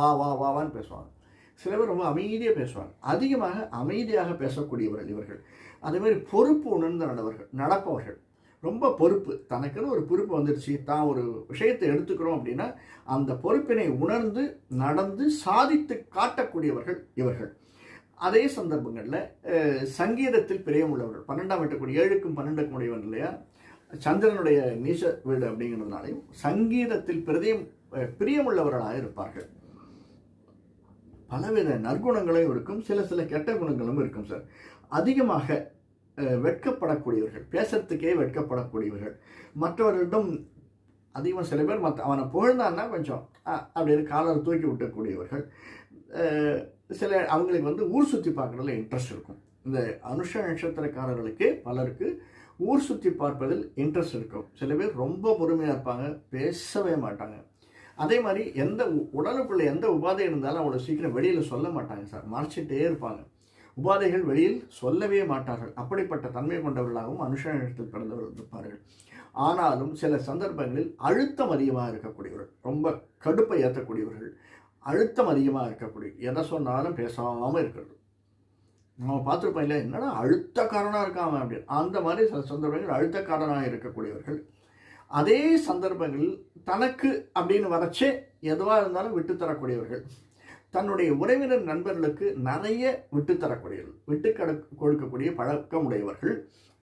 வா வா வாவான்னு பேசுவாங்க. சில பேர் ரொம்ப அமைதியாக பேசுவாங்க. அதிகமாக அமைதியாக பேசக்கூடியவர்கள் இவர்கள். அதேமாதிரி பொறுப்பு உணர்ந்து நடவர்கள் நடப்பவர்கள். ரொம்ப பொறுப்பு. தனக்குன்னு ஒரு பொறுப்பு வந்துருச்சு. தான் ஒரு விஷயத்தை எடுத்துக்கிறோம் அப்படின்னா அந்த பொறுப்பினை உணர்ந்து நடந்து சாதித்து காட்டக்கூடியவர்கள் இவர்கள். அதே சந்தர்ப்பங்களில் சங்கீதத்தில் பிரியம் உள்ளவர்கள். பன்னெண்டாம் வீட்டுக்குடி ஏழுக்கும் பன்னெண்டுக்கும் உடையவன் இல்லையா? சந்திரனுடைய நீச வீடு அப்படிங்கிறதுனாலையும் சங்கீதத்தில் பிரதியம் பிரியமுள்ளவர்களாக இருப்பார்கள். பலவித நற்குணங்களும் இருக்கும் சில சில கெட்ட குணங்களும் இருக்கும் சார் அதிகமாக வெட்கப்படக்கூடியவர்கள் பேசுறதுக்கே வெட்கப்படக்கூடியவர்கள். மற்றவர்களிடம் அதிகமாக சில பேர் மற்ற அவனை புகழ்ந்தான்னா கொஞ்சம் அப்படின்னு காலர் தூக்கி விட்டக்கூடியவர்கள். சில அவங்களுக்கு வந்து ஊர் சுற்றி பார்க்குறதுல இன்ட்ரெஸ்ட் இருக்கும். இந்த அனுஷ நட்சத்திரக்காரர்களுக்கு பலருக்கு ஊர் சுற்றி பார்ப்பதில் இன்ட்ரெஸ்ட் இருக்கும். சில பேர் ரொம்ப பொறுமையாக இருப்பாங்க பேசவே மாட்டாங்க. அதே மாதிரி எந்த உ- உடலுக்குள்ள எந்த உபாதை இருந்தாலும் அவ்வளோ சீக்கிரம் வெளியில் சொல்ல மாட்டாங்க சார். மறைச்சிட்டே இருப்பாங்க. உபாதைகள் வெளியில் சொல்லவே மாட்டார்கள். அப்படிப்பட்ட தன்மை கொண்டவர்களாகவும் அனுஷ நட்சத்திரத்தில் பிறந்தவர்கள் இருப்பார்கள். ஆனாலும் சில சந்தர்ப்பங்களில் அழுத்தம் அதிகமாக இருக்கக்கூடியவர்கள் ரொம்ப கடுப்பை ஏற்றக்கூடியவர்கள் அழுத்தம் அதிகமாக இருக்கக்கூடிய எதை சொன்னாலும் பேசாமல் இருக்கிறது. நம்ம பார்த்துருப்போம் இல்லை என்னடா அழுத்தக்காரனாக இருக்காம அப்படின்னு. அந்த மாதிரி சில சந்தர்ப்பங்கள் அழுத்தக்காரனாக இருக்கக்கூடியவர்கள் அதே சந்தர்ப்பங்களில் தனக்கு அப்படின்னு வரைச்சு எதுவாக இருந்தாலும் விட்டுத்தரக்கூடியவர்கள் தன்னுடைய உறவினர் நண்பர்களுக்கு நிறைய விட்டுத்தரக்கூடியவர்கள் விட்டு கட கொடுக்கக்கூடிய பழக்கம் உடையவர்கள்